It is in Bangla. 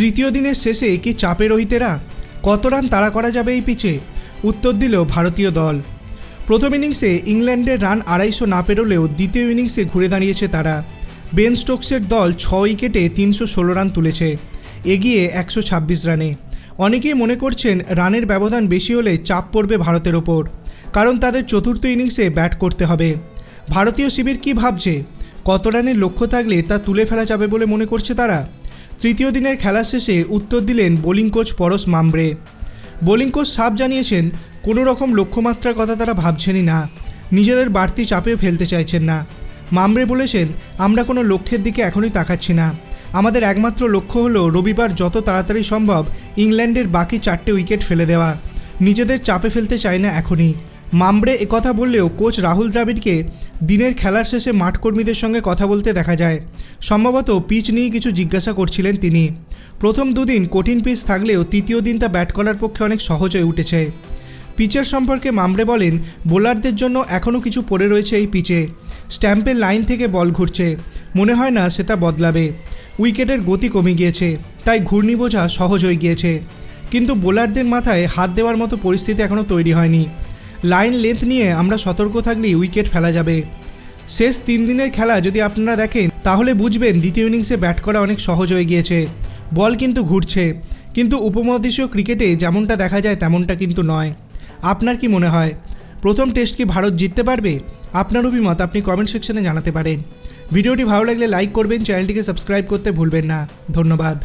তৃতীয় দিনের শেষে কি চাপে রোহিতেরা? কত রান তাড়া করা যাবে এই পিচে? উত্তর দিল ভারতীয় দল। প্রথম ইনিংসে ইংল্যান্ডের রান আড়াইশো না পেরোলেও দ্বিতীয় ইনিংসে ঘুরে দাঁড়িয়েছে তারা। বেন স্টোকসের দল ছ উইকেটে তিনশো ষোলো রান তুলেছে। এগিয়ে একশো ছাব্বিশ রানে। অনেকেই মনে করছেন রানের ব্যবধান বেশি হলে চাপ পড়বে ভারতের ওপর, কারণ তাদের চতুর্থ ইনিংসে ব্যাট করতে হবে। ভারতীয় শিবির কি ভাবছে? কত রানের লক্ষ্য থাকলে তা তুলে ফেলা যাবে বলে মনে করছে তারা? তৃতীয় দিনের খেলা শেষে উত্তর দিলেন bowling coach Paras Mhambrey bowling coach সাফ জানিয়েছেন, কোনো রকম লক্ষ্যমাত্রার কথা তারা ভাবছেনই না। নিজেদের বাড়তি চাপে ফেলতে চাইছেন না। মামব্রে বলেছেন, আমরা কোনো লক্ষ্যের দিকে এখনই তাকাচ্ছি না। আমাদের একমাত্র লক্ষ্য হলো রবিবার যত তাড়াতাড়ি সম্ভব ইংল্যান্ডের বাকি চারটে উইকেট ফেলে দেওয়া। নিজেদের চাপে ফেলতে চাই না এখনই। মামব্রে একথা বললেও কোচ রাহুল দ্রাবিড়কে দিনের খেলার শেষে মাঠকর্মীদের সঙ্গে কথা বলতে দেখা যায়। সম্ভবত পিচ নিয়ে কিছু জিজ্ঞাসা করছিলেন তিনি। প্রথম দুদিন কঠিন পিচ থাকলেও তৃতীয় দিন তা ব্যাট করার পক্ষে অনেক সহজ হয়ে উঠেছে। পিচের সম্পর্কে মামড়ে বলেন, বোলারদের জন্য এখনও কিছু পড়ে রয়েছে এই পিচে। স্ট্যাম্পের লাইন থেকে বল ঘুরছে। মনে হয় না সেটা বদলাবে। উইকেটের গতি কমে গিয়েছে, তাই ঘূর্ণি বোঝা সহজ হয়ে গিয়েছে। কিন্তু বোলারদের মাথায় হাত দেওয়ার মতো পরিস্থিতি এখনও তৈরি হয়নি। লাইন লেন্থ নিয়ে আমরা সতর্ক থাকলেই উইকেট ফেলা যাবে। শেষ তিন দিনের খেলা যদি আপনারা দেখেন, তাহলে বুঝবেন দ্বিতীয় ইনিংসে ব্যাট করা অনেক সহজ হয়ে গিয়েছে। বল কিন্তু ঘুরছে। কিন্তু উপমহাদেশীয় ক্রিকেটে যেমনটা দেখা যায়, তেমনটা কিন্তু নয়। আপনার কি মনে হয়? প্রথম টেস্ট কি ভারত জিততে পারবে? আপনার অভিমত আপনি কমেন্ট সেকশনে জানাতে পারেন। ভিডিওটি ভালো লাগলে লাইক করবেন চ্যানেলটিকে সাবস্ক্রাইব করতে ভুলবেন না। ধন্যবাদ।